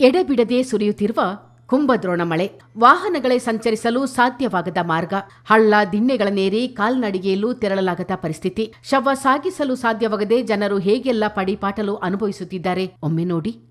ಎಡೆಬಿಡದೆ ಸುರಿಯುತ್ತಿರುವ ಕುಂಭದ್ರೋಣ ಮಳೆ. ವಾಹನಗಳೇ ಸಂಚರಿಸಲು ಸಾಧ್ಯವಾಗದ ಮಾರ್ಗ. ಹಳ್ಳ ದಿಣ್ಣೆಗಳನ್ನೇರಿ ಕಾಲ್ನಡಿಗೆಯಲ್ಲೂ ತೆರಳಲಾಗದ ಪರಿಸ್ಥಿತಿ. ಶವ ಸಾಗಿಸಲು ಸಾಧ್ಯವಾಗದೆ ಜನರು ಹೇಗೆಲ್ಲ ಪಡಿಪಾಟಲು ಅನುಭವಿಸುತ್ತಿದ್ದಾರೆ? ಒಮ್ಮೆ ನೋಡಿ.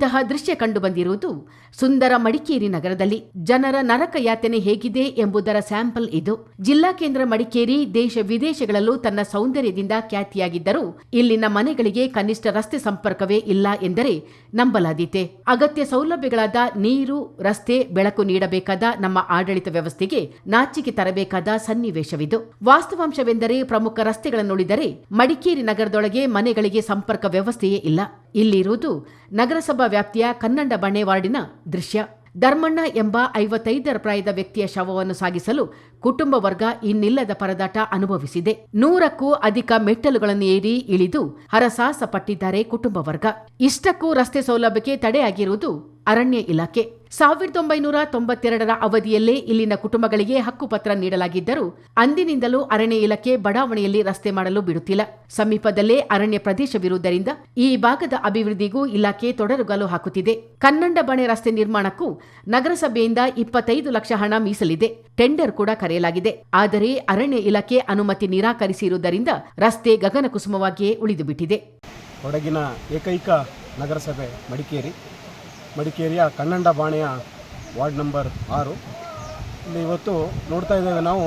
ಇಂತಹ ದೃಶ್ಯ ಕಂಡುಬಂದಿರುವುದು ಸುಂದರ ಮಡಿಕೇರಿ ನಗರದಲ್ಲಿ ಜನರ ನರಕ ಯಾತನೆ ಹೇಗಿದೆ ಎಂಬುದರ ಸ್ಯಾಂಪಲ್ ಇದು. ಜಿಲ್ಲಾ ಕೇಂದ್ರ ಮಡಿಕೇರಿ ದೇಶ ವಿದೇಶಗಳಲ್ಲೂ ತನ್ನ ಸೌಂದರ್ಯದಿಂದ ಖ್ಯಾತಿಯಾಗಿದ್ದರೂ ಇಲ್ಲಿನ ಮನೆಗಳಿಗೆ ಕನಿಷ್ಠ ರಸ್ತೆ ಸಂಪರ್ಕವೇ ಇಲ್ಲ ಎಂದರೆ ನಂಬಲಾದೀತೆ. ಅಗತ್ಯ ಸೌಲಭ್ಯಗಳಾದ ನೀರು, ರಸ್ತೆ, ಬೆಳಕು ನೀಡಬೇಕಾದ ನಮ್ಮ ಆಡಳಿತ ವ್ಯವಸ್ಥೆಗೆ ನಾಚಿಕೆ ತರಬೇಕಾದ ಸನ್ನಿವೇಶವಿದು. ವಾಸ್ತವಾಂಶವೆಂದರೆ ಪ್ರಮುಖ ರಸ್ತೆಗಳನ್ನು ನೋಡಿದರೆ ಮಡಿಕೇರಿ ನಗರದೊಳಗೆ ಮನೆಗಳಿಗೆ ಸಂಪರ್ಕ ವ್ಯವಸ್ಥೆಯೇ ಇಲ್ಲ. ಇಲ್ಲಿರುವುದು ನಗರಸಭಾ ವ್ಯಾಪ್ತಿಯ ಕನ್ನಡ ಬಣೆ ವಾರ್ಡಿನ ದೃಶ್ಯ. ಧರ್ಮಣ್ಣ ಎಂಬ ಐವತ್ತೈದರ ಪ್ರಾಯದ ವ್ಯಕ್ತಿಯ ಶವವನ್ನು ಸಾಗಿಸಲು ಕುಟುಂಬ ವರ್ಗ ಇನ್ನಿಲ್ಲದ ಪರದಾಟ ಅನುಭವಿಸಿದೆ. ನೂರಕ್ಕೂ ಅಧಿಕ ಮೆಟ್ಟಲುಗಳನ್ನು ಏರಿ ಇಳಿದು ಹರಸಾಹಸ ಪಟ್ಟಿದ್ದಾರೆ ಕುಟುಂಬ ವರ್ಗ. ಇಷ್ಟಕ್ಕೂ ರಸ್ತೆ ಸೌಲಭ್ಯಕ್ಕೆ ತಡೆಯಾಗಿರುವುದು ಅರಣ್ಯ ಇಲಾಖೆ. ಸಾವಿರದ ಒಂಬೈನೂರ ತೊಂಬತ್ತೆರಡರ ಅವಧಿಯಲ್ಲೇ ಇಲ್ಲಿನ ಕುಟುಂಬಗಳಿಗೆ ಹಕ್ಕುಪತ್ರ ನೀಡಲಾಗಿದ್ದರೂ, ಅಂದಿನಿಂದಲೂ ಅರಣ್ಯ ಇಲಾಖೆ ಬಡಾವಣೆಯಲ್ಲಿ ರಸ್ತೆ ಮಾಡಲು ಬಿಡುತ್ತಿಲ್ಲ. ಸಮೀಪದಲ್ಲೇ ಅರಣ್ಯ ಪ್ರದೇಶವಿರುವುದರಿಂದ ಈ ಭಾಗದ ಅಭಿವೃದ್ಧಿಗೂ ಇಲಾಖೆ ತೊಡರುಗಾಲು ಹಾಕುತ್ತಿದೆ. ಕನ್ನಡ ಬಣೆ ರಸ್ತೆ ನಿರ್ಮಾಣಕ್ಕೂ ನಗರಸಭೆಯಿಂದ ಇಪ್ಪತ್ತೈದು ಲಕ್ಷ ಹಣ ಮೀಸಲಿದೆ. ಟೆಂಡರ್ ಕೂಡ ಕರೆಯಲಾಗಿದೆ. ಆದರೆ ಅರಣ್ಯ ಇಲಾಖೆ ಅನುಮತಿ ನಿರಾಕರಿಸಿರುವುದರಿಂದ ರಸ್ತೆ ಗಗನಕುಸುಮವಾಗಿಯೇ ಉಳಿದುಬಿಟ್ಟಿದೆ. ಕೊಡಗಿನ ಏಕೈಕ ನಗರಸಭೆ ಮಡಿಕೇರಿ. ಮಡಿಕೇರಿಯ ಕನ್ನಡ ಬಾಣೆಯ ವಾರ್ಡ್ ನಂಬರ್ ಆರು. ಇಲ್ಲಿ ಇವತ್ತು ನೋಡ್ತಾ ಇದ್ದೇವೆ ನಾವು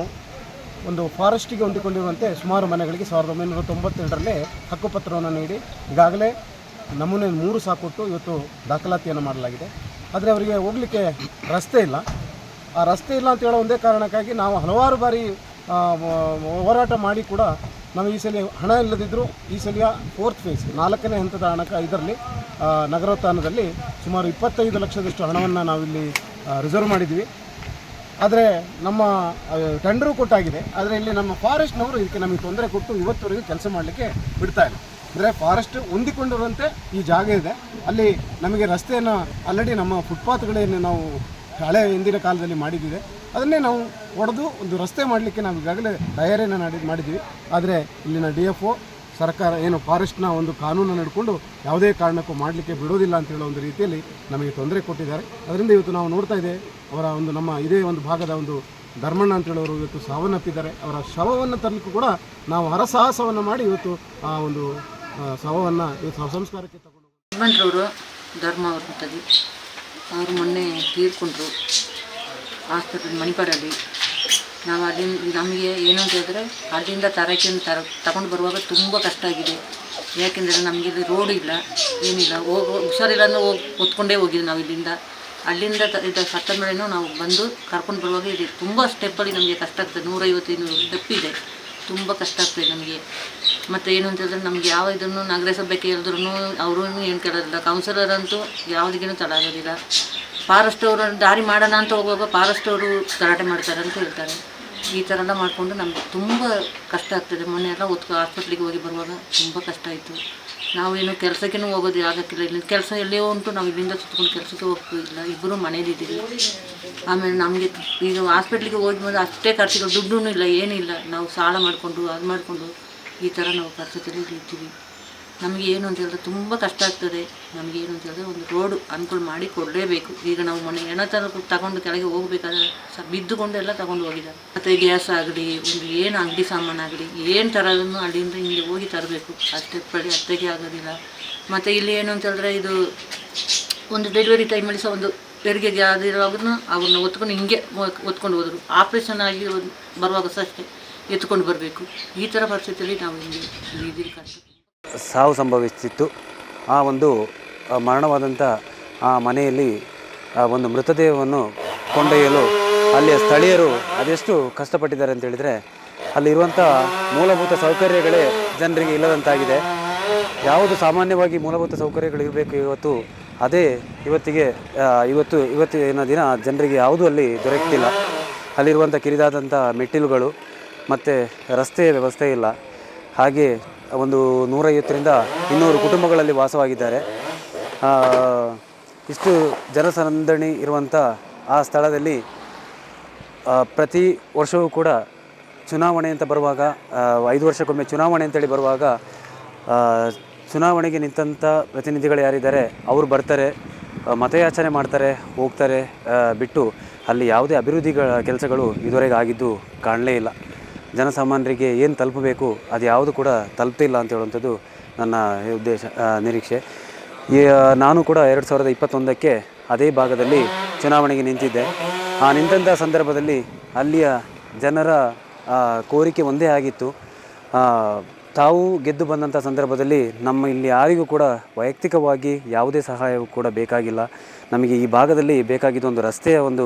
ಒಂದು ಫಾರೆಸ್ಟಿಗೆ ಹೊಂದಿಕೊಂಡಿರುವಂತೆ ಸುಮಾರು ಮನೆಗಳಿಗೆ ಸಾವಿರದ ಒಂಬೈನೂರ ತೊಂಬತ್ತೆರಡರಲ್ಲೇ ಹಕ್ಕುಪತ್ರವನ್ನು ನೀಡಿ ಈಗಾಗಲೇ ನಮೂನೆ ಮೂರು ಸಹ ಕೊಟ್ಟು ಇವತ್ತು ದಾಖಲಾತಿಯನ್ನು ಮಾಡಲಾಗಿದೆ. ಆದರೆ ಅವರಿಗೆ ಹೋಗಲಿಕ್ಕೆ ರಸ್ತೆ ಇಲ್ಲ. ಆ ರಸ್ತೆ ಇಲ್ಲ ಅಂತ ಹೇಳೋ ಒಂದೇ ಕಾರಣಕ್ಕಾಗಿ ನಾವು ಹಲವಾರು ಬಾರಿ ಹೋರಾಟ ಮಾಡಿ ಕೂಡ ನಾವು ಈ ಸಲ ಹಣ ಇಲ್ಲದಿದ್ದರೂ ಈ ಸಲಿಯ ಫೋರ್ತ್ ಫೇಸ್ ನಾಲ್ಕನೇ ಹಂತದ ಹಣಕ್ಕೆ ಇದರಲ್ಲಿ ನಗರೋತ್ಥಾನದಲ್ಲಿ ಸುಮಾರು ಇಪ್ಪತ್ತೈದು ಲಕ್ಷದಷ್ಟು ಹಣವನ್ನು ನಾವಿಲ್ಲಿ ರಿಸರ್ವ್ ಮಾಡಿದ್ವಿ ಆದರೆ ನಮ್ಮ ಟೆಂಡರು ಕೊಟ್ಟಾಗಿದೆ. ಆದರೆ ಇಲ್ಲಿ ನಮ್ಮ ಫಾರೆಸ್ಟ್ನವರು ಇದಕ್ಕೆ ನಮಗೆ ತೊಂದರೆ ಕೊಟ್ಟು ಇವತ್ತುವರೆಗೂ ಕೆಲಸ ಮಾಡಲಿಕ್ಕೆ ಬಿಡ್ತಾ ಇಲ್ಲ. ಅಂದರೆ ಫಾರೆಸ್ಟ್ ಹೊಂದಿಕೊಂಡಿರುವಂತೆ ಈ ಜಾಗ ಇದೆ. ಅಲ್ಲಿ ನಮಗೆ ರಸ್ತೆಯನ್ನು ಆಲ್ರೆಡಿ ನಮ್ಮ ಫುಟ್ಪಾತ್ಗಳೇನು ನಾವು ಹಳೆ ಹಿಂದಿನ ಕಾಲದಲ್ಲಿ ಮಾಡಿದ್ದಿದೆ ಅದನ್ನೇ ನಾವು ಹೊಡೆದು ಒಂದು ರಸ್ತೆ ಮಾಡಲಿಕ್ಕೆ ನಾವು ಈಗಾಗಲೇ ತಯಾರಿಯನ್ನು ಮಾಡಿ ಮಾಡಿದ್ವಿ ಆದರೆ ಇಲ್ಲಿನ ಡಿ ಎಫ್ ಒ ಸರ್ಕಾರ ಏನು ಫಾರೆಸ್ಟ್ನ ಒಂದು ಕಾನೂನನ್ನು ಹಿಡ್ಕೊಂಡು ಯಾವುದೇ ಕಾರಣಕ್ಕೂ ಮಾಡಲಿಕ್ಕೆ ಬಿಡೋದಿಲ್ಲ ಅಂತ ಹೇಳೋ ಒಂದು ರೀತಿಯಲ್ಲಿ ನಮಗೆ ತೊಂದರೆ ಕೊಟ್ಟಿದ್ದಾರೆ. ಅದರಿಂದ ಇವತ್ತು ನಾವು ನೋಡ್ತಾ ಇದೆ ಅವರ ಒಂದು ನಮ್ಮ ಇದೇ ಒಂದು ಭಾಗದ ಒಂದು ಧರ್ಮಣ್ಣ ಅಂತ ಹೇಳೋರು ಇವತ್ತು ಸಾವನ್ನಪ್ಪಿದ್ದಾರೆ. ಅವರ ಶವವನ್ನು ತರಲಿಕ್ಕೂ ಕೂಡ ನಾವು ಹರಸಾಹಸವನ್ನು ಮಾಡಿ ಇವತ್ತು ಆ ಒಂದು ಶವವನ್ನು ಇವತ್ತು ಸಂಸ್ಕಾರಕ್ಕೆ ತಗೊಂಡು ಧರ್ಮ ಅವ್ರ ಮೊನ್ನೆ ತೀರ್ಕೊಂಡ್ರು. ಆಸ್ಪತ್ರೆ ಮಣಿಪಾಡಲ್ಲಿ. ನಾವು ಅಲ್ಲಿಂದ ನಮಗೆ ಏನು ಅಂತ ಹೇಳಿದ್ರೆ ಅಲ್ಲಿಂದ ತರಕಿನ ತರ ತಗೊಂಡು ಬರುವಾಗ ತುಂಬ ಕಷ್ಟ ಆಗಿದೆ. ಯಾಕೆಂದರೆ ನಮಗೆ ಇಲ್ಲಿ ರೋಡ್ ಇಲ್ಲ, ಏನಿಲ್ಲ. ಹೋಗೋ ಹುಷಾರಿಲ್ಲ ಅಂದ್ರೆ ಹೋಗಿ, ಹೊತ್ಕೊಂಡೇ ಹೋಗಿದ್ದು ನಾವು ಇಲ್ಲಿಂದ. ಅಲ್ಲಿಂದ ತ ಇದು ಸತ್ತ ಮೇಲೆನೂ ನಾವು ಬಂದು ಕರ್ಕೊಂಡು ಬರುವಾಗ ಇದೆ ತುಂಬ ಸ್ಟೆಪ್ಪಲ್ಲಿ ನಮಗೆ ಕಷ್ಟ ಆಗ್ತದೆ. ನೂರೈವತ್ತು, ಇನ್ನೂರು ಇದೆ. ತುಂಬ ಕಷ್ಟ ಆಗ್ತದೆ ನಮಗೆ. ಮತ್ತು ಏನು ಅಂತ ಹೇಳಿದ್ರೆ ನಮ್ಗೆ ಯಾವ ಇದನ್ನು ನಗರಸಭೆ ಕೇಳಿದ್ರು ಅವರು ಏನು ಕೇಳೋದಿಲ್ಲ. ಕೌನ್ಸಿಲರ್ ಅಂತೂ ಯಾವುದಕ್ಕೇನು ತಡ ಆಗೋದಿಲ್ಲ. ಫಾರೆಸ್ಟ್ ಅವರು ದಾರಿ ಮಾಡೋಣ ಅಂತ ಹೋಗುವಾಗ ಫಾರೆಸ್ಟ್ ಅವರು ಗಲಾಟೆ ಮಾಡ್ತಾರೆ ಅಂತ ಹೇಳ್ತಾರೆ. ಈ ಥರ ಎಲ್ಲ ಮಾಡಿಕೊಂಡು ನಮಗೆ ತುಂಬ ಕಷ್ಟ ಆಗ್ತದೆ. ಮೊನ್ನೆ ಎಲ್ಲ ಹೊತ್ಕೊ ಹಾಸ್ಪಿಟ್ಲಿಗೆ ಹೋಗಿ ಬರುವಾಗ ತುಂಬ ಕಷ್ಟ ಆಯಿತು. ನಾವೇನು ಕೆಲಸಕ್ಕೇನು ಹೋಗೋದು ಆಗೋಕ್ಕಿಲ್ಲ. ಇಲ್ಲಿ ಕೆಲಸ ಎಲ್ಲಿಯೋ ಉಂಟು, ನಾವು ಇಲ್ಲಿಂದ ಸುತ್ತಕೊಂಡು ಕೆಲಸಕ್ಕೆ ಹೋಗ್ತಿಲ್ಲ. ಇಬ್ಬರು ಮನೇಲಿದ್ದೀವಿ ಆಮೇಲೆ ನಮಗೆ ಈಗ ಹಾಸ್ಪಿಟ್ಲಿಗೆ ಹೋಗಿ ಬಂದು ಅಷ್ಟೇ ಖರ್ಚುಗಳು ದುಡ್ಡೂ ಇಲ್ಲ ಏನಿಲ್ಲ ನಾವು ಸಾಲ ಮಾಡಿಕೊಂಡು, ಅದು ಮಾಡಿಕೊಂಡು ಈ ಥರ ನಾವು ಪರಿಸ್ಥಿತಿಯಲ್ಲಿ ಇರ್ತೀವಿ ನಮಗೆ ಏನು ಅಂತ ಹೇಳಿದ್ರೆ ತುಂಬ ಕಷ್ಟ ಆಗ್ತದೆ. ನಮಗೆ ಏನು ಅಂತ ಹೇಳಿದ್ರೆ ಒಂದು ರೋಡು ಅನುಕೂಲ ಮಾಡಿ ಕೊಡಲೇಬೇಕು. ಈಗ ನಾವು ಮೊನ್ನೆ ಹೆಣ ಥರ ತಗೊಂಡು ಕೆಳಗೆ ಹೋಗ್ಬೇಕಾದ್ರೆ ಸ ಬಿದ್ದುಕೊಂಡು ಎಲ್ಲ ತಗೊಂಡು ಹೋಗಿದ್ದಾರೆ. ಮತ್ತು ಗ್ಯಾಸ್ ಆಗಲಿ, ಒಂದು ಏನು ಅಂಗಡಿ ಸಾಮಾನಾಗಲಿ ಏನು ತರೋದನ್ನು ಅಲ್ಲಿಂದ ಹಿಂಗೆ ಹೋಗಿ ತರಬೇಕು. ಅಷ್ಟೇ ಪಡಿ ಅತ್ತೆಗೆ ಆಗೋದಿಲ್ಲ. ಮತ್ತು ಇಲ್ಲಿ ಏನು ಅಂತ ಹೇಳಿದ್ರೆ ಇದು ಒಂದು ಡೆಲಿವರಿ ಟೈಮಲ್ಲಿ ಸಹ ಒಂದು ಬೆರಿಗೆ ಆದಿರುವಾಗನು ಅವ್ರನ್ನ ಒತ್ಕೊಂಡು ಹಿಂಗೆ ಒತ್ಕೊಂಡು ಹೋದರು. ಆಪ್ರೇಷನ್ ಆಗಿ ಬರುವಾಗ ಸಹ ಅಷ್ಟೇ ಎತ್ಕೊಂಡು ಬರಬೇಕು. ಈ ಥರ ಪರಿಸ್ಥಿತಿಯಲ್ಲಿ ನಾವು ಹಿಂಗೆ ಕಷ್ಟ. ಸಾವು ಸಂಭವಿಸಿತ್ತು ಆ ಒಂದು ಮರಣವಾದಂಥ ಆ ಮನೆಯಲ್ಲಿ, ಆ ಒಂದು ಮೃತದೇಹವನ್ನು ಕೊಂಡೊಯ್ಯಲು ಅಲ್ಲಿಯ ಸ್ಥಳೀಯರು ಅದೆಷ್ಟು ಕಷ್ಟಪಟ್ಟಿದ್ದಾರೆ ಅಂತ ಹೇಳಿದರೆ ಅಲ್ಲಿರುವಂಥ ಮೂಲಭೂತ ಸೌಕರ್ಯಗಳೇ ಜನರಿಗೆ ಇಲ್ಲದಂತಾಗಿದೆ. ಯಾವುದು ಸಾಮಾನ್ಯವಾಗಿ ಮೂಲಭೂತ ಸೌಕರ್ಯಗಳು ಇರಬೇಕು ಇವತ್ತು, ಅದೇ ಇವತ್ತಿಗೆ ಇವತ್ತು, ಇವತ್ತಿನ ದಿನ ಜನರಿಗೆ ಯಾವುದೂ ಅಲ್ಲಿ ದೊರಕ್ತಿಲ್ಲ ಅಲ್ಲಿರುವಂಥ ಕಿರಿದಾದಂಥ ಮೆಟ್ಟಿಲುಗಳು, ಮತ್ತು ರಸ್ತೆಯ ವ್ಯವಸ್ಥೆ ಇಲ್ಲ. ಹಾಗೆ ಒಂದು ನೂರೈವತ್ತರಿಂದ ಇನ್ನೂರು ಕುಟುಂಬಗಳಲ್ಲಿ ವಾಸವಾಗಿದ್ದಾರೆ. ಇಷ್ಟು ಜನಸಂದಣಿ ಇರುವಂಥ ಆ ಸ್ಥಳದಲ್ಲಿ ಪ್ರತಿ ವರ್ಷವೂ ಕೂಡ ಚುನಾವಣೆ ಅಂತ ಬರುವಾಗ ಐದು ವರ್ಷಕ್ಕೊಮ್ಮೆ ಚುನಾವಣೆ ಅಂತೇಳಿ ಬರುವಾಗ ಚುನಾವಣೆಗೆ ನಿಂತಂಥ ಪ್ರತಿನಿಧಿಗಳು ಯಾರಿದ್ದಾರೆ, ಅವರು ಬರ್ತಾರೆ ಮತಯಾಚನೆ ಮಾಡ್ತಾರೆ, ಹೋಗ್ತಾರೆ ಬಿಟ್ಟು ಅಲ್ಲಿ ಯಾವುದೇ ಅಭಿವೃದ್ಧಿಗಳ ಕೆಲಸಗಳು ಇದುವರೆಗೆ ಆಗಿದ್ದು ಕಾಣಲೇ ಇಲ್ಲ. ಜನಸಾಮಾನ್ಯರಿಗೆ ಏನು ತಲುಪಬೇಕು ಅದು ಯಾವುದು ಕೂಡ ತಲುಪ್ತಿಲ್ಲ ಅಂತ ಹೇಳುವಂಥದ್ದು ನನ್ನ ಉದ್ದೇಶ ನಿರೀಕ್ಷೆ. ಈ, ನಾನು ಕೂಡ ಎರಡು ಸಾವಿರದ ಇಪ್ಪತ್ತೊಂದಕ್ಕೆ ಅದೇ ಭಾಗದಲ್ಲಿ ಚುನಾವಣೆಗೆ ನಿಂತಿದ್ದೆ. ಆ ನಿಂತಹ ಸಂದರ್ಭದಲ್ಲಿ ಅಲ್ಲಿಯ ಜನರ ಕೋರಿಕೆ ಒಂದೇ ಆಗಿತ್ತು. ತಾವು ಗೆದ್ದು ಬಂದಂಥ ಸಂದರ್ಭದಲ್ಲಿ ನಮ್ಮ ಇಲ್ಲಿ ಯಾರಿಗೂ ಕೂಡ ವೈಯಕ್ತಿಕವಾಗಿ ಯಾವುದೇ ಸಹಾಯವೂ ಕೂಡ ಬೇಕಾಗಿಲ್ಲ. ನಮಗೆ ಈ ಭಾಗದಲ್ಲಿ ಬೇಕಾಗಿದ್ದ ಒಂದು ರಸ್ತೆಯ ಒಂದು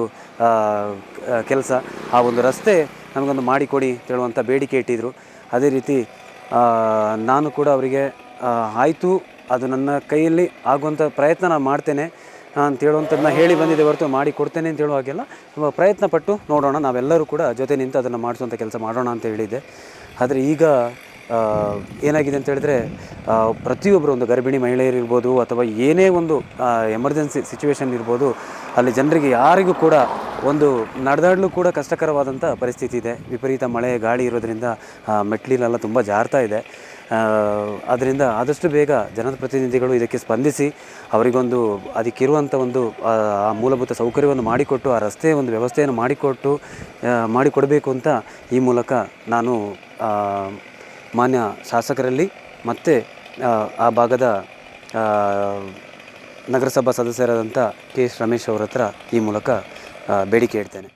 ಕೆಲಸ. ಆ ಒಂದು ರಸ್ತೆ ನಮಗೊಂದು ಮಾಡಿಕೊಡಿ ಅಂತ ಹೇಳುವಂಥ ಬೇಡಿಕೆ ಇಟ್ಟಿದ್ದರು ಅದೇ ರೀತಿ ನಾನು ಕೂಡ ಅವರಿಗೆ ಆಯಿತು, ಅದು ನನ್ನ ಕೈಯಲ್ಲಿ ಆಗುವಂಥ ಪ್ರಯತ್ನ ನಾನು ಮಾಡ್ತೇನೆ ಅಂತ ಹೇಳುವಂಥದ್ದನ್ನ ಹೇಳಿ ಬಂದಿದೆ ಹೊರತು ಮಾಡಿ ಕೊಡ್ತೇನೆ ಅಂತ ಹೇಳುವಾಗೆಲ್ಲ ತುಂಬ ಪ್ರಯತ್ನ ಪಟ್ಟು ನೋಡೋಣ, ನಾವೆಲ್ಲರೂ ಕೂಡ ಜೊತೆ ನಿಂತು ಅದನ್ನು ಮಾಡಿಸುವಂಥ ಕೆಲಸ ಮಾಡೋಣ ಅಂತ ಹೇಳಿದ್ದೆ. ಆದರೆ ಈಗ ಏನಾಗಿದೆ ಅಂತ ಹೇಳಿದ್ರೆ ಪ್ರತಿಯೊಬ್ಬರು ಒಂದು ಗರ್ಭಿಣಿ ಮಹಿಳೆಯರಿರ್ಬೋದು ಅಥವಾ ಏನೇ ಒಂದು ಎಮರ್ಜೆನ್ಸಿ ಸಿಚುವೇಶನ್ ಇರ್ಬೋದು, ಅಲ್ಲಿ ಜನರಿಗೆ ಯಾರಿಗೂ ಕೂಡ ಒಂದು ನಡೆದಾಡಲು ಕೂಡ ಕಷ್ಟಕರವಾದಂಥ ಪರಿಸ್ಥಿತಿ ಇದೆ. ವಿಪರೀತ ಮಳೆ ಗಾಳಿ ಇರೋದ್ರಿಂದ ಮೆಟ್ಲಿಲೆಲ್ಲ ತುಂಬ ಜಾರ್ತಾ ಇದೆ. ಆದ್ದರಿಂದ ಆದಷ್ಟು ಬೇಗ ಜನಪ್ರತಿನಿಧಿಗಳು ಇದಕ್ಕೆ ಸ್ಪಂದಿಸಿ ಅವರಿಗೊಂದು ಅದಕ್ಕಿರುವಂಥ ಒಂದು ಆ, ಮೂಲಭೂತ ಸೌಕರ್ಯವನ್ನು ಮಾಡಿಕೊಟ್ಟು ಆ ರಸ್ತೆಯ ಒಂದು ವ್ಯವಸ್ಥೆಯನ್ನು ಮಾಡಿಕೊಟ್ಟು ಮಾಡಿಕೊಡಬೇಕು ಅಂತ ಈ ಮೂಲಕ ನಾನು ಮಾನ್ಯ ಶಾಸಕರಲ್ಲಿ ಮತ್ತು ಆ, ಭಾಗದ ನಗರಸಭಾ ಸದಸ್ಯರಾದಂಥ ಕೆ ಎಸ್ ರಮೇಶ್ ಅವರ ಹತ್ರ ಈ ಮೂಲಕ ಬೇಡಿಕೆ ಇಡ್ತೇನೆ.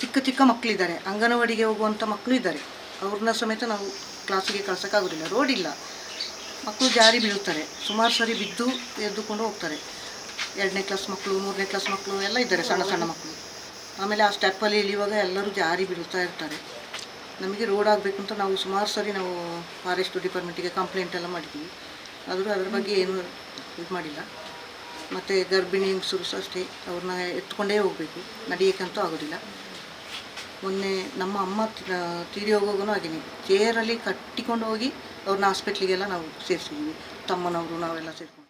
ಚಿಕ್ಕ ಚಿಕ್ಕ ಮಕ್ಕಳಿದ್ದಾರೆ ಅಂಗನವಾಡಿಗೆ ಹೋಗುವಂಥ ಮಕ್ಕಳು ಇದ್ದಾರೆ. ಅವ್ರನ್ನ ಸಮೇತ ನಾವು ಕ್ಲಾಸಿಗೆ ಕಳ್ಸೋಕ್ಕಾಗೋದಿಲ್ಲ. ರೋಡ್ ಇಲ್ಲ. ಮಕ್ಕಳು ಜಾರಿ ಬೀಳುತ್ತಾರೆ. ಸುಮಾರು ಸರಿ ಬಿದ್ದು ಎದ್ದುಕೊಂಡು ಹೋಗ್ತಾರೆ. ಎರಡನೇ ಕ್ಲಾಸ್ ಮಕ್ಕಳು ಮೂರನೇ ಕ್ಲಾಸ್ ಮಕ್ಕಳು ಎಲ್ಲ ಇದ್ದಾರೆ, ಸಣ್ಣ ಸಣ್ಣ ಮಕ್ಕಳು ಆಮೇಲೆ ಆ ಸ್ಟೆಪ್ಪಲ್ಲಿ ಇಳಿಯುವಾಗ ಎಲ್ಲರೂ ಜಾರಿ ಬೀಳುತ್ತಾ ಇರ್ತಾರೆ. ನಮಗೆ ರೋಡ್ ಆಗಬೇಕು ಅಂತ ನಾವು ಸುಮಾರು ಸರಿ ನಾವು ಫಾರೆಸ್ಟ್ ಡಿಪಾರ್ಟ್ಮೆಂಟಿಗೆ ಕಂಪ್ಲೇಂಟ್ ಎಲ್ಲ ಮಾಡಿದ್ದೀವಿ ಆದರೂ ಅದ್ರ ಬಗ್ಗೆ ಏನು ಇದು ಮಾಡಿಲ್ಲ. ಮತ್ತು ಗರ್ಭಿಣಿ ಹೆಂಗಸರು ಸಹ ಅಷ್ಟೇ, ಅವ್ರನ್ನ ಎತ್ಕೊಂಡೇ ಹೋಗಬೇಕು. ನಡೆಯೋಕ್ಕಂತೂ ಆಗೋದಿಲ್ಲ. ಮೊನ್ನೆ ನಮ್ಮ ಅಮ್ಮ ತೀರಿ ಹೋಗೋಗೂ ಹಾಗೇನೆ. ಚೇರಲ್ಲಿ ಕಟ್ಟಿಕೊಂಡು ಹೋಗಿ ಅವ್ರನ್ನ ಹಾಸ್ಪಿಟ್ಲಿಗೆಲ್ಲ ನಾವು ಸೇರಿಸಿದ್ದೀವಿ ತಮ್ಮನವರು, ನಾವೆಲ್ಲ ಸೇರಿಕೊಂಡು.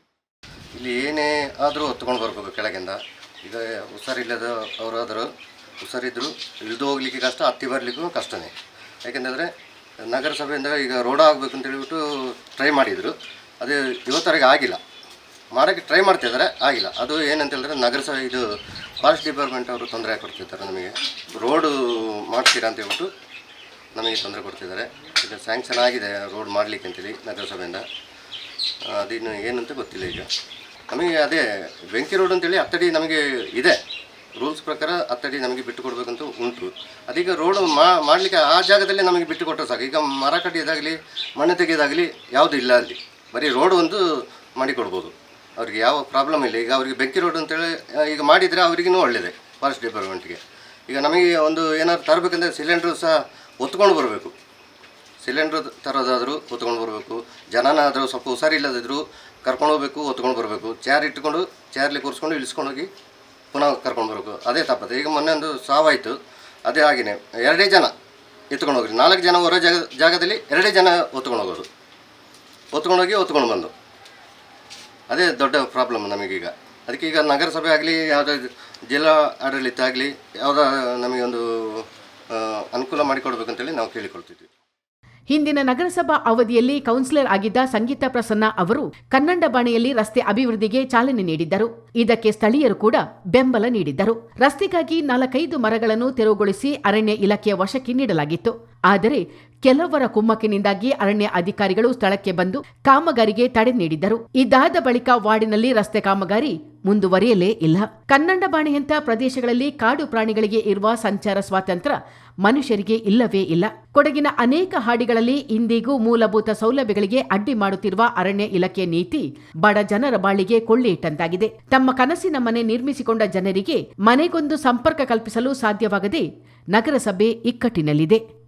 ಇಲ್ಲಿ ಏನೇ ಆದರೂ ಹೊತ್ಕೊಂಡು ಬರ್ಬೇಕು ಕೆಳಗಿಂದ. ಈಗ ಹುಷಾರಿಲ್ಲದ ಅವರಾದರೂ ಹುಷಾರಿದ್ದರು ಇಳಿದು ಹೋಗ್ಲಿಕ್ಕೆ ಕಷ್ಟ, ಹತ್ತಿ ಬರಲಿಕ್ಕೂ ಕಷ್ಟನೇ. ಯಾಕೆಂದರೆ ನಗರಸಭೆಯಿಂದ ಈಗ ರೋಡ್ ಆಗಬೇಕು ಅಂತ ಹೇಳಿಬಿಟ್ಟು ಟ್ರೈ ಮಾಡಿದರು. ಅದು ಇವತ್ತರೆಗೆ ಆಗಿಲ್ಲ. ಮಾಡೋಕ್ಕೆ ಟ್ರೈ ಮಾಡ್ತಿದ್ದಾರೆ ಆಗಿಲ್ಲ. ಅದು ಏನಂತ ಹೇಳಿದ್ರೆ ನಗರಸಭೆ ಇದು ಫಾರೆಸ್ಟ್ ಡಿಪಾರ್ಟ್ಮೆಂಟ್ ಅವರು ತೊಂದರೆ ಕೊಡ್ತಿದ್ದಾರೆ ನಮಗೆ. ರೋಡು ಮಾಡ್ತೀರಾ ಅಂತ ಹೇಳ್ಬಿಟ್ಟು ನಮಗೆ ತೊಂದರೆ ಕೊಡ್ತಿದ್ದಾರೆ. ಇದು ಸ್ಯಾಂಕ್ಷನ್ ಆಗಿದೆ ರೋಡ್ ಮಾಡಲಿಕ್ಕೆ ಅಂತೇಳಿ ನಗರಸಭೆಯಿಂದ. ಅದಿನ್ನು ಏನಂತ ಗೊತ್ತಿಲ್ಲ ಈಗ. ನಮಗೆ ಅದೇ ಬೆಂಕಿ ರೋಡ್ ಅಂತೇಳಿ ಹತ್ತಡಿ ನಮಗೆ ಇದೆ. ರೂಲ್ಸ್ ಪ್ರಕಾರ ಹತ್ತಡಿ ನಮಗೆ ಬಿಟ್ಟು ಕೊಡಬೇಕಂತ ಉಂಟು. ಅದೀಗ ರೋಡ್ ಮಾಡಲಿಕ್ಕೆ ಆ ಜಾಗದಲ್ಲಿ ನಮಗೆ ಬಿಟ್ಟು ಕೊಟ್ಟರೆ ಸಾಕು. ಈಗ ಮರ ಕಟ್ಟಿದಾಗಲಿ ಮಣ್ಣು ತೆಗೆಯೋದಾಗಲಿ ಯಾವುದೂ ಇಲ್ಲ ಅಲ್ಲಿ. ಬರೀ ರೋಡ್ ಒಂದು ಮಾಡಿಕೊಡ್ಬೋದು. ಅವ್ರಿಗೆ ಯಾವ ಪ್ರಾಬ್ಲಮ್ ಇಲ್ಲ. ಈಗ ಅವರಿಗೆ ಬೆಂಕಿ ರೋಡ್ ಅಂತೇಳಿ ಈಗ ಮಾಡಿದರೆ ಅವರಿಗೂ ಒಳ್ಳೆಯದೇ ಫಾರೆಸ್ಟ್ ಡಿಪಾರ್ಟ್ಮೆಂಟ್ಗೆ ಈಗ ನಮಗೆ ಒಂದು ಏನಾದ್ರು ತರಬೇಕಂದ್ರೆ ಸಿಲಿಂಡ್ರು ಸಹ ಹೊತ್ಕೊಂಡು ಬರಬೇಕು. ಸಿಲಿಂಡ್ರ್ ತರೋದಾದರೂ ಹೊತ್ಕೊಂಡು ಬರಬೇಕು. ಜನನಾದರೂ ಸ್ವಲ್ಪ ಹುಷಾರಿಲ್ಲದಿದ್ದರೂ ಕರ್ಕೊಂಡು ಹೋಗ್ಬೇಕು, ಹೊತ್ಕೊಂಡು ಬರಬೇಕು. ಚೇರ್ ಇಟ್ಕೊಂಡು ಚೇರ್ಲಿ ಕೂರಿಸ್ಕೊಂಡು ಇಳಿಸ್ಕೊಂಡು ಹೋಗಿ ಪುನಃ ಕರ್ಕೊಂಡು ಬರಬೇಕು. ಅದೇ ತಪ್ಪದೆ, ಈಗ ಮೊನ್ನೆ ಒಂದು ಸಾವಾಯಿತು ಅದೇ ಹಾಗೆಯೇ ಎರಡೇ ಜನ ಎತ್ಕೊಂಡು ಹೋಗ್ರಿ. ನಾಲ್ಕು ಜನ ಹೊರ ಜಾಗ, ಜಾಗದಲ್ಲಿ ಎರಡೇ ಜನ ಹೊತ್ಕೊಂಡು ಹೋಗೋದು. ಹೊತ್ಕೊಂಡು ಹೋಗಿ ಹೊತ್ಕೊಂಡು ಬಂದು. ಅದೇ ದೊಡ್ಡ ಪ್ರಾಬ್ಲಮ್ ನಮಗೀಗ. ಅದಕ್ಕೆ ಈಗ ನಗರಸಭೆ ಆಗಲಿ, ಯಾವುದೇ ಜಿಲ್ಲಾ ಆಡಳಿತ ಆಗಲಿ, ಯಾವುದೋ ಒಂದು ಅನುಕೂಲ ಮಾಡಿಕೊಡ್ಬೇಕಂತೇಳಿ ನಾವು ಕೇಳಿಕೊಳ್ತಿದ್ವಿ. ಹಿಂದಿನ ನಗರಸಭಾ ಅವಧಿಯಲ್ಲಿ ಕೌನ್ಸಿಲರ್ ಆಗಿದ್ದ ಸಂಗೀತ ಪ್ರಸನ್ನ ಅವರು ಕನ್ನಡ ಬಾಣೆಯಲ್ಲಿ ರಸ್ತೆ ಅಭಿವೃದ್ಧಿಗೆ ಚಾಲನೆ ನೀಡಿದ್ದರು. ಇದಕ್ಕೆ ಸ್ಥಳೀಯರು ಕೂಡ ಬೆಂಬಲ ನೀಡಿದ್ದರು. ರಸ್ತೆಗಾಗಿ ನಾಲ್ಕೈದು ಮರಗಳನ್ನು ತೆರವುಗೊಳಿಸಿ ಅರಣ್ಯ ಇಲಾಖೆಯ ವಶಕ್ಕೆ ನೀಡಲಾಗಿತ್ತು. ಆದರೆ ಕೆಲವರ ಕುಮ್ಮಕ್ಕಿನಿಂದಾಗಿ ಅರಣ್ಯ ಅಧಿಕಾರಿಗಳು ಸ್ಥಳಕ್ಕೆ ಬಂದು ಕಾಮಗಾರಿಗೆ ತಡೆ ನೀಡಿದ್ದರು. ಇದಾದ ಬಳಿಕ ವಾರ್ಡಿನಲ್ಲಿ ರಸ್ತೆ ಕಾಮಗಾರಿ ಮುಂದುವರಿಯಲೇ ಇಲ್ಲ. ಕನ್ನಡ ಕನ್ನಂಡಬಾಣೆಯಂಥ ಪ್ರದೇಶಗಳಲ್ಲಿ ಕಾಡು ಪ್ರಾಣಿಗಳಿಗೆ ಇರುವ ಸಂಚಾರ ಸ್ವಾತಂತ್ರ್ಯ ಮನುಷ್ಯರಿಗೆ ಇಲ್ಲವೇ ಇಲ್ಲ. ಕೊಡಗಿನ ಅನೇಕ ಹಾಡಿಗಳಲ್ಲಿ ಇಂದಿಗೂ ಮೂಲಭೂತ ಸೌಲಭ್ಯಗಳಿಗೆ ಅಡ್ಡಿ ಮಾಡುತ್ತಿರುವ ಅರಣ್ಯ ಇಲಾಖೆ ನೀತಿ ಬಡ ಜನರ ಬಾಳಿಗೆ ಕೊಳ್ಳಿ ಇಟ್ಟಂತಾಗಿದೆ ತಮ್ಮ ಕನಸಿನ ಮನೆ ನಿರ್ಮಿಸಿಕೊಂಡ ಜನರಿಗೆ ಮನೆಗೊಂದು ಸಂಪರ್ಕ ಕಲ್ಪಿಸಲು ಸಾಧ್ಯವಾಗದೆ ನಗರಸಭೆ ಇಕ್ಕಟ್ಟಿನಲ್ಲಿದೆ.